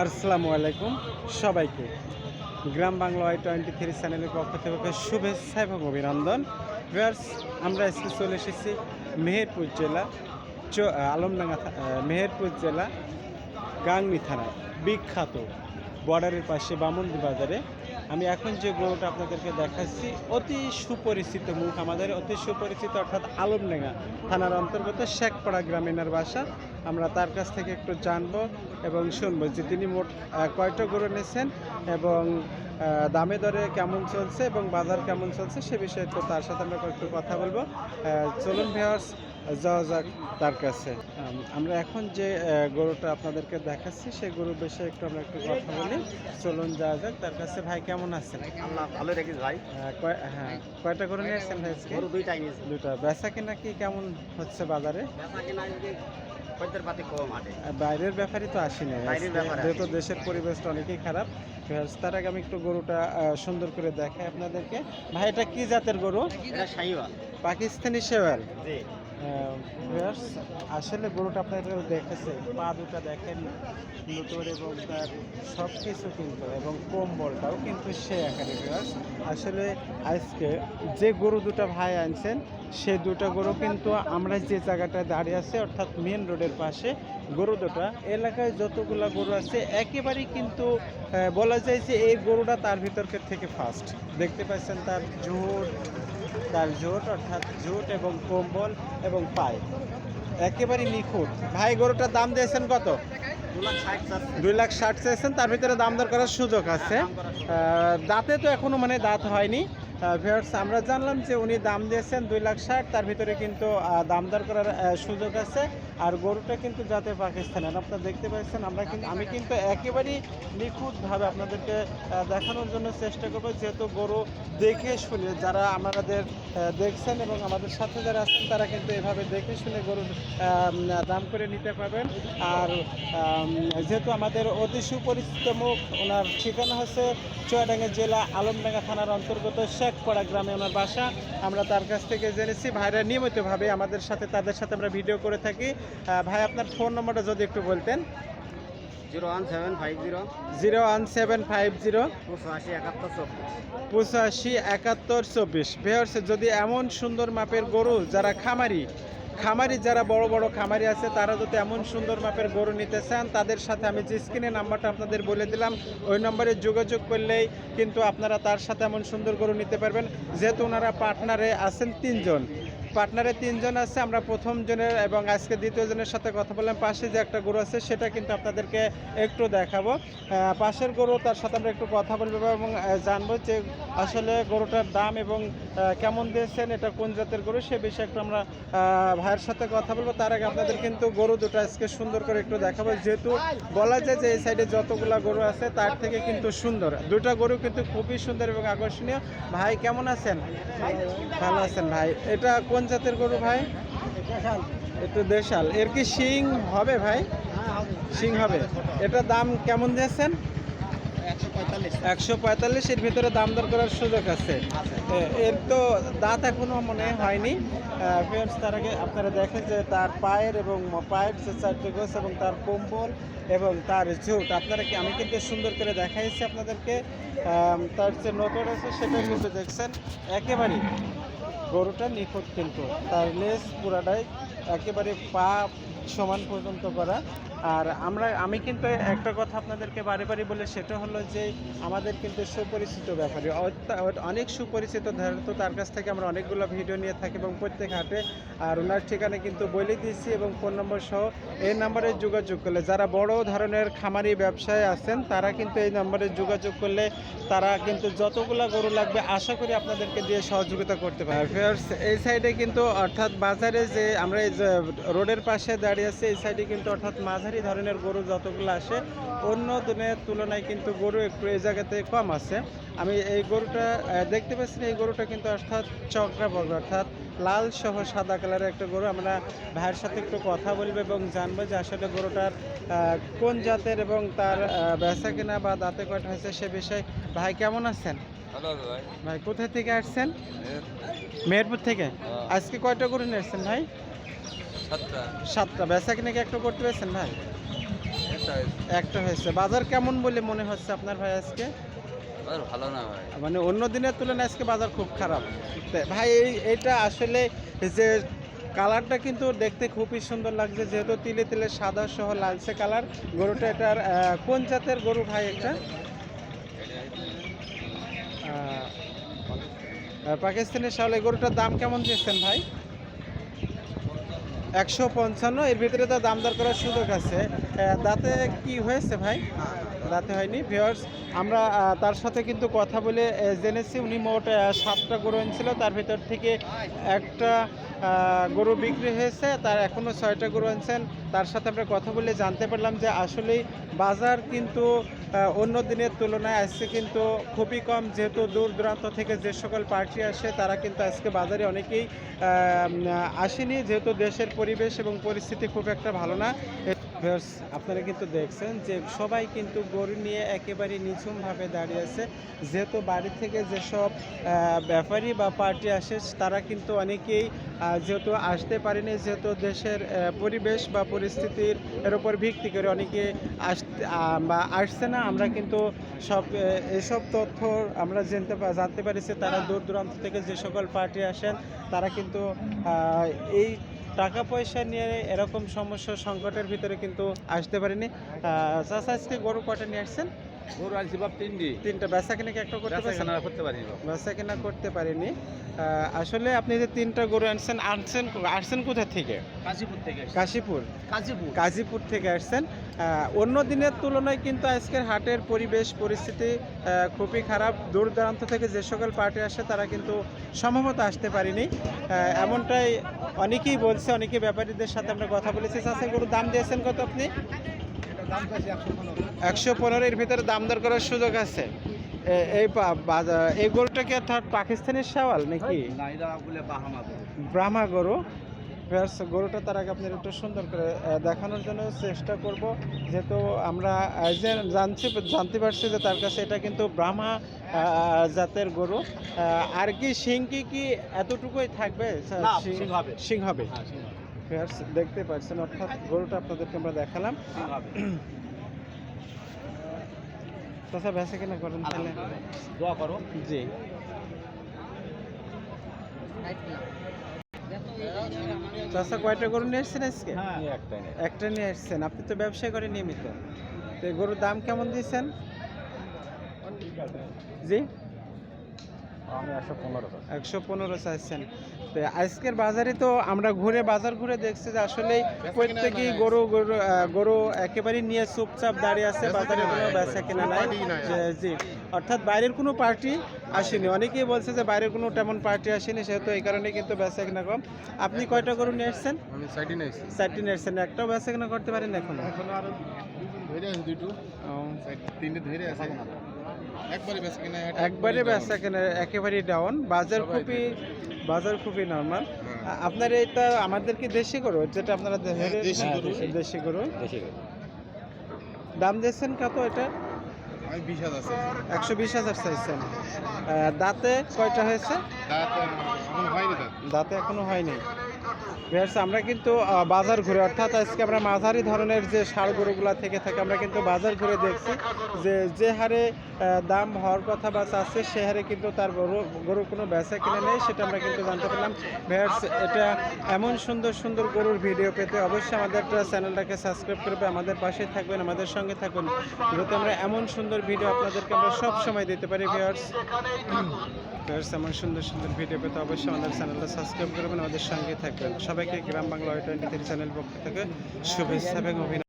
আসসালামু আলাইকুম সবাইকে। Gram Bangla Y twenty three চ্যানেলের পক্ষ থেকে শুভেচ্ছা এবং অভিনন্দন। ভিউয়ার্স, আমরা আজকে চলে এসেছি মেহেরপুর জেলা আলমডাঙ্গা মেহেরপুর জেলা, গাংনি থানায়। বিখ্যাত বর্ডারের পাশে বামন্দি বাজারে। আমি এখন যে গরুটা আপনাদেরকে দেখাচ্ছি, অতি সুপরিচিত মুখ আমাদের, অতি সুপরিচিত অর্থাৎ আলমডাঙ্গা থানার অন্তর্গত শেখপাড়া গ্রামীণের বাসা। আমরা তার কাছ থেকে একটু জানব এবং শুনব যে তিনি মোট কয়টা গরু নিয়েছেন এবং দামে দরে কেমন চলছে এবং বাজার কেমন চলছে সে বিষয়ে একটু তার সাথে আমরা একটু কথা বলব। চলুন ভিওয়ার্স যাওয়া যাক তার কাছে। আমরা এখন যে গরুটা আপনাদেরকে দেখাচ্ছি সেই গরুর বিষয়ে একটু আমরা একটু কথা বলি। চলুন যাওয়া যাক তার কাছে ভাই কেমন আছেন? আল্লাহ ভালো রেখেছি ভাই। হ্যাঁ কয়টা গরু নিয়ে আসছেন ভাই আজকে? নিয়েছি দুটা বেচা কিনা কি কেমন হচ্ছে বাজারে? বাইরের ব্যাপারই তো আসি না বাইরের ব্যাপারে যেহেতু দেশের পরিবেশটা অনেকই খারাপ ভিউয়ার্স, তার আগে আমি একটু গরুটা সুন্দর করে দেখাই আপনাদেরকে। ভাই এটা কি জাতের গরু? পাকিস্তানি শেওয়াল। ভিউয়ার্স, আসলে গরুটা আপনাদের দেখেছে পা দুটা দেখেন নতুন এবং তার সব কিছু কিন্তু এবং কম্বলটাও কিন্তু সে আকারে ভিউয়ার্স আসলে আজকে যে গরু দুটো ভাই আনছেন সে দুটো গরু কিন্তু আমরা যে জায়গাটায় দাঁড়িয়ে আছে অর্থাৎ মেন রোডের পাশে গরু দুটা। এলাকায় যতগুলা গরু আছে একেবারেই কিন্তু বলা যে এই গরুটা তার ভিতরকে থেকে ফার্স্ট দেখতে পাচ্ছেন তার জোট তার জোট অর্থাৎ জোট এবং কম্বল এবং পায়ে। একেবারে নিখুঁত। ভাই, গরুটার দাম দিয়েছেন কত? দুই লাখ ষাট চেয়েছেন তার ভিতরে দাম দর করার সুযোগ আছে। দাঁতে তো এখনও মানে দাঁত হয়নি। ভিউয়ার্স আমরা জানলাম যে উনি দাম দিয়েছেন দুই লাখ ষাট, তার ভিতরে কিন্তু দাম দর করার সুযোগ আছে। আর গরুটা কিন্তু যাতে পাকিস্তানি। আর আপনারা দেখতে পাচ্ছেন, আমরা কিন্তু আমি কিন্তু একেবারেই নিখুঁতভাবে আপনাদেরকে দেখানোর জন্য চেষ্টা করব। যেহেতু গরু দেখে শুনে, যারা আমাদের দেখছেন এবং আমাদের সাথে যারা আছেন, তারা কিন্তু এভাবে দেখে শুনে গরুর দাম করে নিতে পারবেন। আর যেহেতু আমাদের অতি সুপরিচিত মুখ, ওনার ঠিকানা হচ্ছে চুয়াডাঙ্গা জেলা আলমডাঙ্গা থানার অন্তর্গত শেখপাড়া গ্রামে আমার বাসা। আমরা তার কাছ থেকে জেনেছি ভাইরা নিয়মিতভাবে আমাদের সাথে তাদের সাথে আমরা ভিডিও করে থাকি। ভাই আপনার ফোন নম্বরটা যদি একটু বলতেন। Zero one seven five zero. Zero one seven five zero. পঁচাশি একাত্তর চব্বিশ। পঁচাশি একাত্তর চব্বিশ। যদি এমন সুন্দর মাপের গরু যারা খামারি খামারি, যারা বড় বড় খামারি আছে, তারা যদি এমন সুন্দর মাপের গরু নিতে চান, তাদের সাথে আমি যে স্ক্রিনে নাম্বারটা আপনাদের বলে দিলাম, ওই নম্বরে যোগাযোগ করলেই কিন্তু আপনারা তার সাথে এমন সুন্দর গরু নিতে পারবেন। যেহেতু ওনারা পার্টনারে আছেন তিনজন পার্টনারে তিনজন আছে, আমরা প্রথম জনের এবং আজকে দ্বিতীয় জনের সাথে কথা বললাম। পাশে যে একটা গরু আছে, সেটা কিন্তু আপনাদেরকে একটু দেখাবো। পাশের গরু, তার সাথে আমরা একটু কথা বলব এবং জানব যে আসলে গরুটার দাম এবং কেমন দিয়েছেন, এটা কোন জাতের গরু, সে বিষয়ে একটু আমরা ভাইয়ের সাথে কথা বলব। তার আগে আপনাদের কিন্তু গরু দুটো আজকে সুন্দর করে একটু দেখাবো। যেহেতু বলা যায় যে এই সাইডে যতগুলা গরু আছে, তার থেকে কিন্তু সুন্দর। দুটো গরু কিন্তু খুবই সুন্দর এবং আকর্ষণীয়। ভাই, কেমন আছেন? ভালো আছেন ভাই। এটা কোন জাতের গরু ভাই? একটু দেশাল। এর কি শিং হবে ভাই? শিং হবে। এটা দাম কেমন দিয়েছেন? একশো পঁয়তাল্লিশ। এর ভিতরে দাম দর করার সুযোগ আছে। এর তো দাঁত এখনও মনে হয়নি। ফ্রেন্ডস তার আগে আপনারা দেখেন যে তার পায়ের এবং পায়ের যে চারটে এবং তার কম্বল এবং তার ঝুট, আপনারা কি, আমি কিন্তু সুন্দর করে দেখাইছি আপনাদেরকে। তার যে নকর আছে সেটা কিন্তু দেখছেন। একেবারেই গরুটা নিখুঁত কিন্তু। তার লেস পুরাটাই একেবারে পা সমান পর্যন্ত করা। আর আমরা, আমি কিন্তু একটা কথা আপনাদেরকে বারে বারে বলে, সেটা হলো যে আমাদের কিন্তু সুপরিচিত ব্যাপারী। অনেক সুপরিচিত তো তার কাছ থেকে আমরা অনেকগুলো ভিডিও নিয়ে থাকি এবং প্রত্যেক হাটে, আর ওনার ঠিকানা কিন্তু বলে দিয়েছি এবং ফোন নম্বর সহ এই নাম্বারে যোগাযোগ করলে, যারা বড় ধরনের খামারি ব্যবসায় আছেন, তারা কিন্তু এই নাম্বারে যোগাযোগ করলে তারা কিন্তু যতগুলা গরু লাগবে, আশা করি আপনাদেরকে দিয়ে সহযোগিতা করতে পারে ফেয়ার্স এই সাইডে কিন্তু অর্থাৎ বাজারে যে আমরা এই যে রোডের পাশে দাঁড়িয়ে আছি, এই সাইডে কিন্তু অর্থাৎ মাঝারি ধরনের গরু যতগুলো আসে অন্য দিনের তুলনায় কিন্তু গরু একটু এই জায়গাতে কম আছে। আমি এই গরুটা দেখতে পাচ্ছি এই গরুটা কিন্তু অর্থাৎ চকরা বর্গ অর্থাৎ লাল সহ সাদা কালারের একটা গরু। আমরা ভাইয়ের সাথে একটু কথা বলব এবং জানব যে আসলে গরুটার কোন জাতের এবং তার বেচা কিনা বা দাঁতে কয়টা হয়েছে সে বিষয়ে ভাই কেমন আছেন? ভাই। কোথায় থেকে আসছেন? মেহেরপুর থেকে? হ্যাঁ। আজকে কয়টা গরু নিয়ে আসছেন ভাই? সাতটা। বেচা কিনা একটু করতে পেরেছেন ভাই? একটা হয়েছে। বাজার কেমন বলে মনে হচ্ছে আপনার ভাই আজকে? ভালো না ভাই। মানে অন্য দিনের তুলনায় আজকে বাজার খুব খারাপ। ভাই এই এইটা আসলে যে কালারটা কিন্তু দেখতে খুবই সুন্দর লাগছে। যেহেতু তিলে তিলে সাদা সহ লালচে কালার গরুটা এটার কোন জাতের গরু ভাই এটা? পাকিস্তানের এই গরুটার দাম কেমন দিচ্ছেন ভাই? একশো পঞ্চান্ন এর ভিতরে তো দাম দর করার সুযোগ আছে। দাঁতে কি হয়েছে ভাই? দাঁতে হয়নি ভিওর্স আমরা তার সাথে কিন্তু কথা বলে জেনেছি। উনি মোট সাতটা গরু এনেছিল, তার ভিতর থেকে একটা গরু বিক্রি হয়েছে, তার এখনও ছয়টা গরু আনছেন তার সাথে আমরা কথা বলে জানতে পারলাম যে আসলেই বাজার কিন্তু অন্য দিনের তুলনায় আজকে কিন্তু খুবই কম। যেহেতু দূর দূরান্ত থেকে যে সকল পার্টি আসে, তারা কিন্তু আজকে বাজারে অনেকেই আসেনি। যেহেতু দেশের পরিবেশ এবং পরিস্থিতি খুব একটা ভালো না ভিউয়ার্স, আপনারা কিন্তু দেখছেন যে সবাই কিন্তু গরু নিয়ে একেবারে নিঝুমভাবে দাঁড়িয়ে আছে। যেহেতু বাড়ি থেকে যেসব ব্যাপারী বা পার্টি আসে তারা কিন্তু অনেকেই যেহেতু আসতে পারেনি যেহেতু দেশের পরিবেশ বা পরিস্থিতির এর উপর ভিত্তি করে অনেকে আসতে বা আসছে না। আমরা কিন্তু সব এসব তথ্য আমরা জানতে জানতে পারিছি। তারা দূর দূরান্ত থেকে যে সকল পার্টি আসেন তারা কিন্তু এই টাকা পয়সা নিয়ে এরকম সমস্যা সংকটের ভিতরে কিন্তু আসতে পারেনি। চাচা, আজকে গরু কটা নিয়ে আসছেন? গরু আনছি বাপ তিনটি। তিনটা। বেচা কিনে কি একটা করতে পারছেন বেচাকেনা করতে পারি বাপ। বেচা কিনা করতে পারিনি। আসলে আপনি যে তিনটা গরু আনছেন আনছেন আসছেন কোথা থেকে? কাশীপুর থেকে কাশীপুর? কাশীপুর। গাজীপুর থেকে আসছেন। অন্য দিনের তুলনায় কিন্তু আজকের হাটের পরিবেশ পরিস্থিতি খুবই খারাপ। দূর দূরান্ত থেকে যে সকল পার্টি আসে তারা কিন্তু সম্ভবত আসতে পারেনি। এমনটাই অনেকেই বলছে অনেকে ব্যাপারীদের সাথে আমরা কথা বলেছি। চাষে গরুর দাম দিয়েছেন কত আপনি? একশো পনেরো। ভিতরে দাম দর করার সুযোগ আছে। এই এই গরুটা কি অর্থাৎ পাকিস্তানের সাওয়াল নাকি। ব্রাহ্মা গরু। গরুটা তার আগে আপনার একটু সুন্দর করে দেখানোর জন্য চেষ্টা করব। যেহেতু আমরা জানছি জানতে পারছি যে তার কাছে এটা কিন্তু ব্রাহ্মা জাতের গরু। আর কি শিং কি কি এতটুকুই থাকবে? শিং হবে। শিং হবে। Viewers, দেখতে পাচ্ছেন অর্থাৎ গরুটা আপনাদেরকে আমরা দেখালাম। হবে। তাছাড়া বেঁচে কিনা করেন তাহলে। দোয়া করো। জি। চাষা কয়টা গরু নিয়ে এসছেন আজকে? হ্যাঁ একটা নিয়ে এসছেন আপনি তো ব্যবসা করে নিয়মিত। তো এই গরুর দাম কেমন দিয়েছেন? জি? একশো পনেরো চাইছেন। তো আজকের বাজারে তো আমরা ঘুরে বাজার ঘুরে দেখছি যে আসলে প্রত্যেকেই গরু গরু গরু একেবারেই নিয়ে চুপচাপ দাঁড়িয়ে আছে বাজারে কোনো বেচা কেনা নাই। জি অর্থাৎ বাইরের কোনো পার্টি আসেনি। অনেকেই বলছে যে বাইরের কোনো তেমন পার্টি আসেনি সেহেতু এই কারণে কিন্তু বেচা কেনা কম। আপনি কয়টা গরু নিয়ে এসছেন? চারটি নিয়ে এসছেন। একটাও বেচা কেনা করতে পারেন এখন? একবারে একবারে বেচা কেনা একেবারেই ডাউন বাজার খুবই বাজার খুবই নর্মাল আপনার এটা আমাদের কি দেশি গরু? যেটা আপনারা হ্যাঁ, দেশি হ্যাঁ, গরু। দেশি গরু। দাম দিয়েছেন কত এটা? একশো বিশ হাজার চাইছেন। দাঁতে কয়টা হয়েছে? দাঁতে এখনও হয়নি। ভিউয়ার্স, আমরা কিন্তু বাজার ঘুরে অর্থাৎ আজকে আমরা মাঝারি ধরনের যে ষাড় গরুগুলা থেকে থাকে আমরা কিন্তু বাজার ঘুরে দেখছি যে যে হারে দাম হওয়ার কথা বা চাচ্ছে সে হারে কিন্তু তার গরু গরু কোনো বেচা কিনে নেই সেটা আমরা কিন্তু জানতে পারলাম। ভিউয়ার্স, এটা এমন সুন্দর সুন্দর গরুর ভিডিও পেতে অবশ্যই আমাদের চ্যানেলটাকে সাবস্ক্রাইব করবে আমাদের পাশে থাকবেন আমাদের সঙ্গে থাকুন। যাতে আমরা এমন সুন্দর ভিডিও আপনাদেরকে আমরা সব সময় দিতে পারি ভিউয়ার্স ভিউয়ার্স এমন সুন্দর সুন্দর ভিডিও পেতে অবশ্যই আমাদের চ্যানেলটা সাবস্ক্রাইব করবেন আমাদের সঙ্গে থাকবেন। সবাইকে Gram Bangla twenty three channel পক্ষ থেকে শুভেচ্ছা এবং অভিনন্দন।